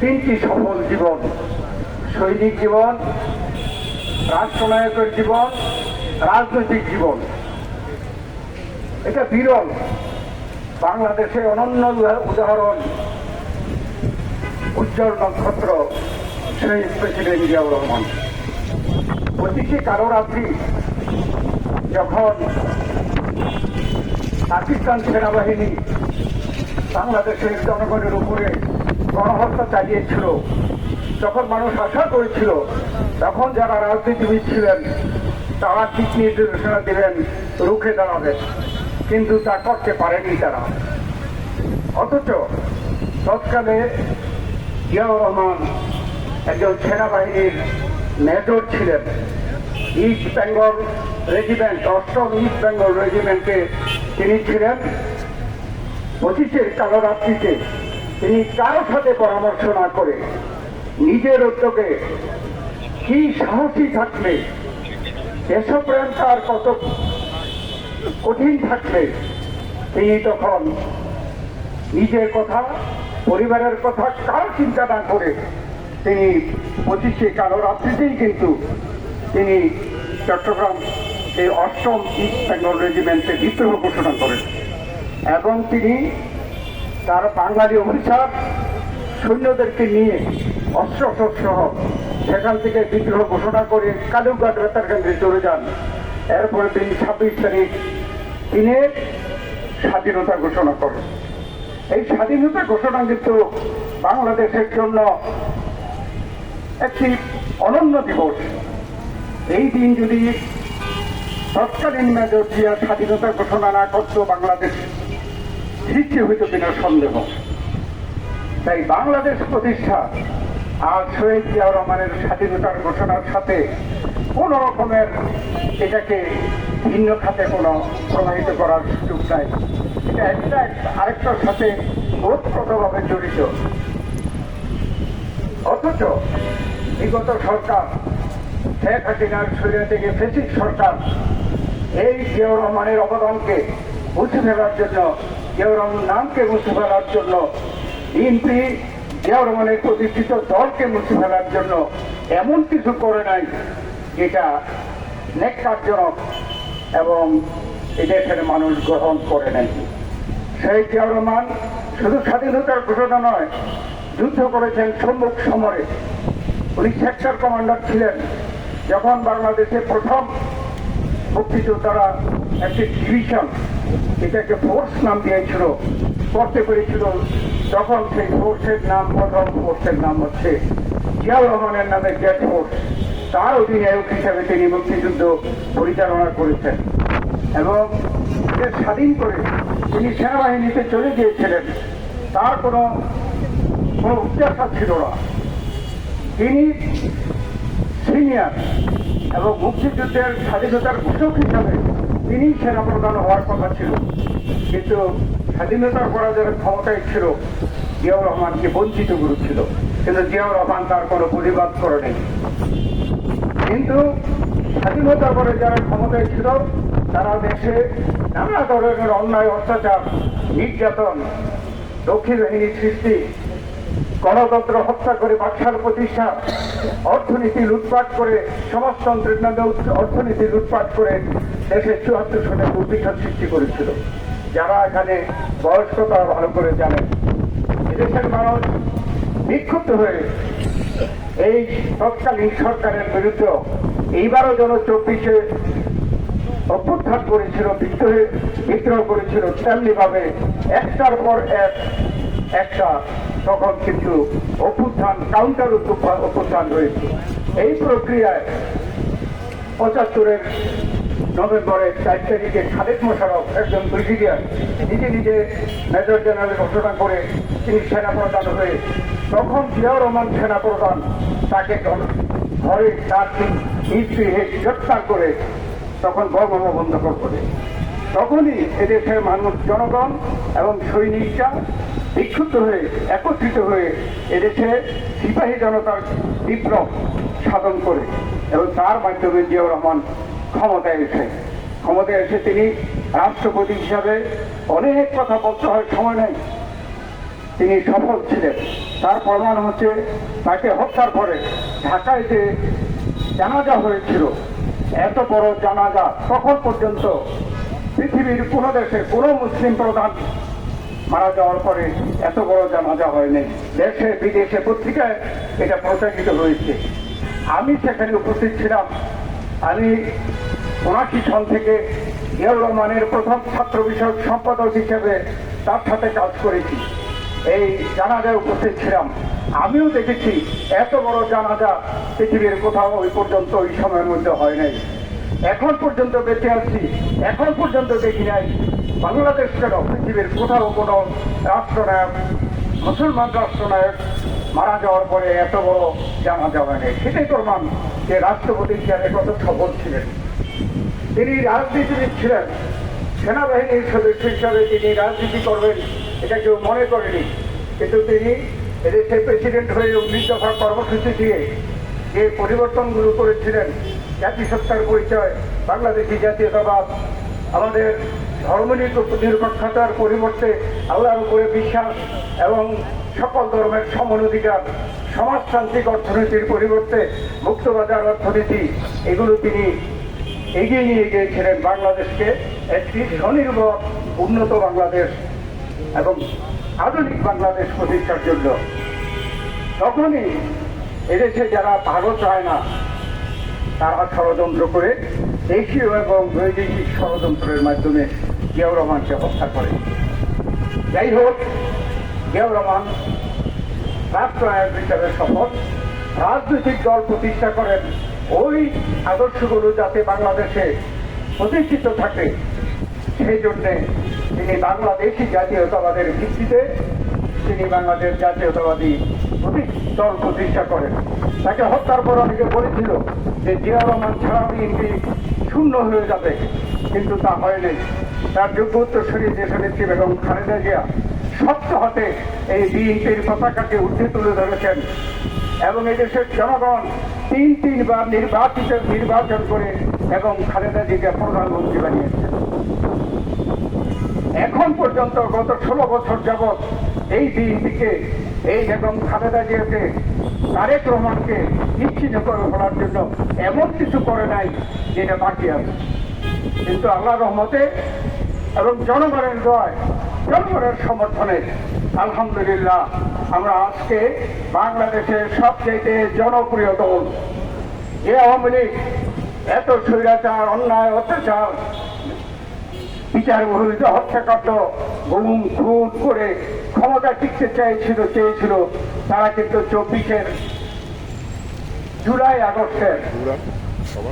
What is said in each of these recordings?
তিনটি সফল জীবন। সৈনিক জীবন, রাষ্ট্রনায়কের জীবন, রাজনৈতিক জীবন। এটা বিরল। বাংলাদেশে অনন্য উদাহরণ, উজ্জ্বল নক্ষত্র শহীদ প্রেসিডেন্ট জিয়াউর রহমান। প্রতিটি কারও রাত্রি যখন পাকিস্তান সেনাবাহিনী বাংলাদেশের জনগণের উপরে গণহত্যা চালিয়েছিল। যখন মানুষ আশা করেছিল, তখন যারা রাজনীতিবিদ ছিলেন, তারা ঠিক নির্দেশনা দিলেন, রুখে দাঁড়াবেন। কিন্তু তা করতে পারেনি তারা। অথচ তৎকালে জিয়াউর রহমান একজন সেনাবাহিনীর মেজর ছিলেন। ইস্ট বেঙ্গল রেজিমেন্ট, অষ্টম ইস্ট বেঙ্গল রেজিমেন্টে তিনি ছিলেন। পঁচিশের কালো রাত্রিতে তিনি কারোর সাথে পরামর্শ না করে নিজের উদ্যোগে কি সাহসী থাকলে দেশপ্রেম তার কত কঠিন থাকলে, তিনি তখন নিজের কথা, পরিবারের কথা কারও চিন্তা না করে তিনি পঁচিশে কালো রাত্রিতেই কিন্তু তিনি চট্টগ্রাম এই অষ্টম ইস্ট বেঙ্গল রেজিমেন্টে বিদ্রোহ ঘোষণা করেন। এবং তিনি তার বাঙালি অফিসার সৈন্যদেরকে নিয়ে অস্ত্র সহ সেখান থেকে বিদ্রোহ ঘোষণা করে কালুঘাট বেতার কেন্দ্রে চলে যান। এরপরে তিনি ছাব্বিশ তারিখ তিনি স্বাধীনতা ঘোষণা করেন। এই স্বাধীনতা ঘোষণা কিন্তু বাংলাদেশের জন্য একটি অনন্য দিবস। এই দিন যদি তৎকালীন মেজর জিয়া স্বাধীনতা ঘোষণা না করত বাংলাদেশ সৃষ্টি হইত কিনা সন্দেহ। তাই বাংলাদেশ প্রতিষ্ঠা আর শহীদ জিয়াউর রহমানের স্বাধীনতার ঘোষণার সাথে কোন রকমের এটাকে ভিন্ন খাতে কোনো প্রবাহিত করার সুযোগ নাই। এটা একটা আরেকটার সাথে ওতপ্রোতভাবে জড়িত। অথচ বিগত সরকার, শেখ হাসিনার শরীর থেকে ফেসিক সরকার এই জিয়াউর রহমানের অবদানকে মুছে ফেলার জন্য জিয়াউর রহমান নামকে মুছে ফেলার জন্য, বিএনপি জিয়াউর রহমানের প্রতিষ্ঠিত দলকে মুছে ফেলার জন্য এমন কিছু করে নাই যেটা নেককারজনক এবং এদেশের মানুষ গ্রহণ করে নাই। সেই জিয়াউর রহমান শুধু স্বাধীনতার ঘোষণা নয়, যুদ্ধ করেছেন সম্মুখ সমরে। উনি সেক্টর কমান্ডার ছিলেন, যখন বাংলাদেশে প্রথম মুক্তিযোদ্ধারা একটি ডিভিশন এটাকে ফোর্স নাম দিয়েছিল করতে পেরেছিল তখন সেই ফোর্সের নাম প্রথম ফোর্সের নাম হচ্ছে জিয়াউর রহমানের নামে জেট ফোর্স তার অধিনায়ক হিসেবে তিনি মুক্তিযুদ্ধ পরিচালনা করেছেন এবং স্বাধীন করে তিনি সেনাবাহিনীতে চলে গিয়েছিলেন। তার কোনো কোনো উদ্দেশ্য ছিল না। তিনি সিনিয়র এবং মুক্তিযুদ্ধের স্বাধীনতার ঘোষক হিসাবে তিনি সেনাপ্রধান হওয়ার কথা ছিল। কিন্তু স্বাধীনতার পরাজয়ের ক্ষমতায় ছিল জিয়াউর রহমানকে বঞ্চিত করেছিল। কিন্তু জিয়াউর রহমান তার কোনো প্রতিবাদ করেনি। কিন্তু স্বাধীনতার পরে যারা ক্ষমতায় ছিল, তারা দেশে নানা ধরনের অন্যায়, অত্যাচার, নির্যাতন, দক্ষিণ বাহিনী সৃষ্টি গণতন্ত্র হত্যা করে বাকশাল প্রতিষ্ঠা, অর্থনীতি লুটপাট করে, সমাজতন্ত্রের নামে অর্থনীতি লুটপাট করে দেশের চুয়াত্তর সনে দুর্ভিক্ষার সৃষ্টি করেছিল। যারা এখানে বয়স্কতা ভালো করে জানেন এদেশের মানুষ বিক্ষুব্ধ হয়ে এই তৎকালীন সরকারের বিরুদ্ধে এইবারও যেন চব্বিশে অভ্যুত্থান করেছিল বিদ্রোহে বিদ্রোহ করেছিল তেমনি ভাবে একটার পর এক, একটা তখন কিন্তু অভ্যুত্থান কাউন্টার অভ্যুত্থান হয়েছে এই প্রক্রিয়ায় পঁচাত্তরের নভেম্বরের চার তারিখে খালেদ মোশারফ একজন ব্রিগেডিয়ার, নিজে নিজে মেজর জেনারেল ঘোষণা করে তিনি সেনাপ্রধান হয়ে তখন জিয়াউর রহমান সেনাপ্রধান তাকে ঘর- তার নিজ গৃহে গ্রেপ্তার করে তখন বঙ্গবন্ধ করে। তখনই এদেশের মানুষ জনগণ এবং সৈনিকরা বিক্ষুব্ধ হয়ে, একত্রিত হয়ে এদেশে সিপাহী জনতার বিপ্লব সাধন করে এবং তার মাধ্যমে জিয়াউর রহমান ক্ষমতায় এসে ক্ষমতায় এসে তিনি রাষ্ট্রপতি হিসাবে অনেক কথা বলতে হয়, সময় নেই। তিনি সফল ছিলেন। তার প্রমাণ হচ্ছে তাকে হত্যার পরে ঢাকায় যে জানাজা হয়েছিল, এত বড় জানাজা তখন পর্যন্ত পৃথিবীর কোনো দেশে কোনো মুসলিম প্রধান মারা যাওয়ার পরে এত বড় জানাজা হয়নি। দেশে, বিদেশে পত্রিকায় এটা প্রচারিত হয়েছে। আমি সেখানে উপস্থিত ছিলাম। আমি উনাশি সন থেকে জিয়াউর রহমানের প্রথম ছাত্র বিষয়ক সম্পাদক হিসেবে তার সাথে কাজ করেছি। এই জানাজায় উপস্থিত ছিলাম। আমিও দেখেছি, এত বড় জানাজা পৃথিবীর কোথাও ওই পর্যন্ত ওই সময়ের মধ্যে হয় নাই। এখন পর্যন্ত বেঁচে আছি, এখন পর্যন্ত দেখি নাই। বাংলাদেশ কেন পৃথিবীর কোথাও কোনো রাষ্ট্রনায়ক, মুসলমান রাষ্ট্রনায়ক মারা যাওয়ার পরে এত বড় জানা যাওয়া নেই? সেটাই প্রমাণ যে রাষ্ট্রপতি হিসাবে কত সফল ছিলেন। তিনি রাজনীতিবিদ ছিলেন। সেনাবাহিনীর সদস্য হিসাবে তিনি রাজনীতি করবেন, এটা কেউ মনে করেনি। কিন্তু তিনি এদেশের প্রেসিডেন্ট হয়ে উনিশ দফার কর্মসূচি দিয়ে যে পরিবর্তনগুলো করেছিলেন জাতিসত্তার পরিচয়, বাংলাদেশি জাতীয়তাবাদ, আমাদের ধর্মনিরপেক্ষ- নিরপেক্ষতার পরিবর্তে আল্লাহর উপরে বিশ্বাস এবং সকল ধর্মের সমান অধিকার সমাজতান্ত্রিক অর্থনীতির পরিবর্তে মুক্তবাজার অর্থনীতি, এগুলো তিনি এগিয়ে নিয়ে গিয়েছিলেন বাংলাদেশকে একটি স্বনির্ভর, উন্নত বাংলাদেশ এবং আধুনিক বাংলাদেশ প্রতিষ্ঠার জন্য। তখনই এদেশে যারা ভালো চায় না তারা ষড়যন্ত্র করে দেশীয় এবং বৈদেশিক ষড়যন্ত্রের মাধ্যমে জিয়াউর রহমানকে হত্যা করে। যাই হোক, জিয়াউর রহমান রাষ্ট্রনায়ক হিসাবে শপথ, রাজনৈতিক দল প্রতিষ্ঠা করেন। ওই আদর্শগুলো যাতে বাংলাদেশে প্রতিষ্ঠিত থাকে, সেই জন্যে তিনি বাংলাদেশি জাতীয়তাবাদের ভিত্তিতে তিনি বাংলাদেশ জাতীয়তাবাদী প্রতি- দল প্রতিষ্ঠা করেন। তাকে হত্যার পর অনেকে বলেছিল যে জিয়া রহমান ছাড়া বিএনপি শূন্য হয়ে যাবে, কিন্তু তা হয়নি তার যোগ্য উত্তরসূরি দেশনেত্রী বেগম খালেদা জিয়া শক্ত হাতে এই বিএনপির পতাকাকে উঠে তুলে ধরেছেন এবং এদেশের জনগণ তিন তিনবার নির্বাচিত নির্বাচন করে এবং খালেদা জিকে প্রধানমন্ত্রী বানিয়েছেন। এখন পর্যন্ত গত ষোলো বছর যাবৎ এই বিএনপিকে এই বেগম খালেদা জিয়াকে তারেক রহমানকে বিচ্ছিন্ন করে ফেলার জন্য এমন কিছু করে নাই যেটা বাকি আছে। কিন্তু আল্লাহ রহমতে এবং জনগণের দয়, জনগণের সমর্থনে আলহামদুলিল্লাহ আমরা আজকে বাংলাদেশের সবচেয়ে জনপ্রিয় দল। এ আওয়ামী লীগ এত স্বৈরাচার, অন্যায়, অত্যাচার বিচার বহির্ভূত হত্যাকাণ্ড গুম খুন করে ক্ষমতা টিকতে চাইছিল চেয়েছিল। তারা কিন্তু চব্বিশের জুলাই আগস্টের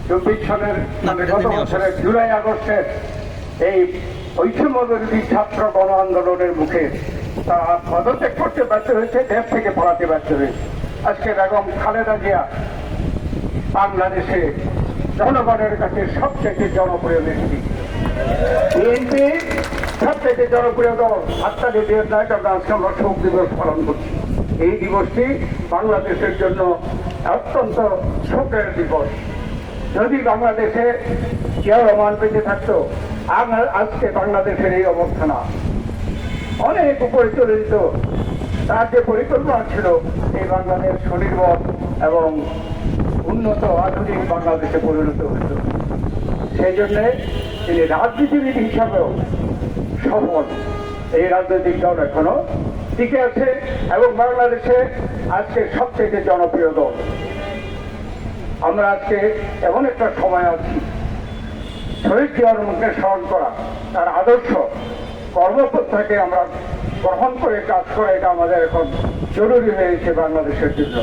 চব্বিশ সনের মানে গত বছরের জুলাই আগস্টের এই বিরোধী ছাত্র গণ আন্দোলনের মুখে তারা পদত্যাগ করতে ব্যর্থ হয়েছে দেশ থেকে পড়াতে ব্যর্থ হয়েছে। আজকে বেগম খালেদা জিয়া বাংলাদেশে জনগণের কাছে সবচেয়ে জনপ্রিয় ব্যক্তি। সবথেকে জনপ্রিয় দল, আটটা আমরা আজকে আমরা শোক দিবস পালন করছি। এই দিবসটি বাংলাদেশের জন্য অত্যন্ত শোকের দিবস। যদি বাংলাদেশে কেউ রহমান বেঁচে থাকতো আর আজকে বাংলাদেশের এই অবস্থা না অনেক উপরে চলে যেত তার যে পরিকল্পনা ছিল, এই বাংলাদেশ স্বনির্ভর এবং উন্নত আধুনিক বাংলাদেশে পরিণত হতো সেই জন্যে তিনি রাজনীতিবিদ হিসাবেও সফল এই রাজনৈতিক দল এখনও টিকে আছে এবং বাংলাদেশে আজকে সবচেয়ে জনপ্রিয় দল। আমরা আজকে এমন একটা সময় আছি, শহীদ জিয়ার মুখে স্মরণ করা, তার আদর্শ কর্মপন্থাকে আমরা গ্রহণ করে কাজ করা, এটা আমাদের এখন জরুরি হয়েছে বাংলাদেশের জন্য।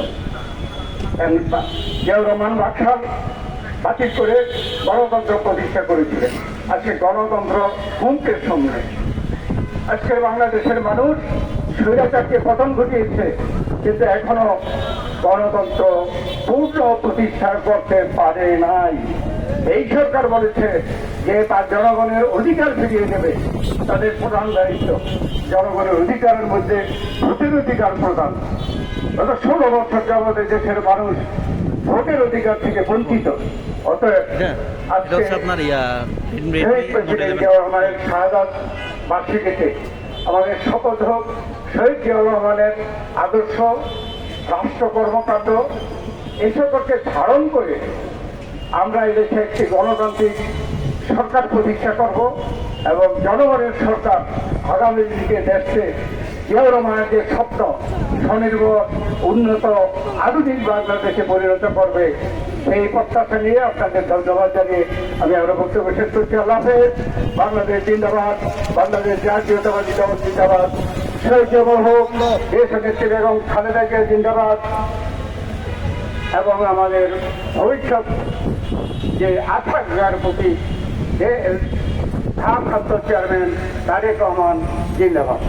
জিয়াউর রহমান বাদশাহ বাতিল করে গণতন্ত্র প্রতিষ্ঠা করেছিলেন। আজকে গণতন্ত্র হুমকের সামনে আজকে বাংলাদেশের মানুষ স্বৈরাচারকে পতন ঘটিয়েছে কিন্তু এখনও গণতন্ত্র পূর্ণ প্রতিষ্ঠা করতে পারে নাই। এই সরকার বলেছে যে তার জনগণের অধিকার ফিরিয়ে দেবে তাদের প্রধান দায়িত্ব জনগণের অধিকারের মধ্যে ভোটের অধিকার প্রদান। গত ষোলো বছর যাবত দেশের মানুষ ভোটের অধিকার থেকে বঞ্চিত। অতএব এটা আজকে বার্ষিকীতে আমাদের শপথ হোক শহীদ জিয়াউর রহমানের আদর্শ রাষ্ট্র কর্মকাণ্ড এই সকলকে ধারণ করে আমরা এদেশে একটি গণতান্ত্রিক সরকার প্রতিষ্ঠা করব এবং জনগণের সরকার আগামী দিকে দেশে জিয়াউর রহমানের যে স্বপ্ন স্বনির্ভর উন্নত আধুনিক বাংলাদেশে পরিণত করবে সেই প্রত্যাশা নিয়ে আপনাদের ধন্যবাদ জানিয়ে আমি আরও বক্তব্য শেষ করছি। আল্লাহ বাংলাদেশ জিন্দাবাদ। বাংলাদেশ জাতীয়তাবাদী দল জিন্দাবাদ। শহীদ হোক দেশ নেত্রী এবং খালেদা জিয়া জিন্দাবাদ। এবং আমাদের ভবিষ্যৎ যে আকাঙ্ক্ষার প্রতি ভারপ্রাপ্ত চেয়ারম্যান তারেক রহমান জিন্দাবাদ।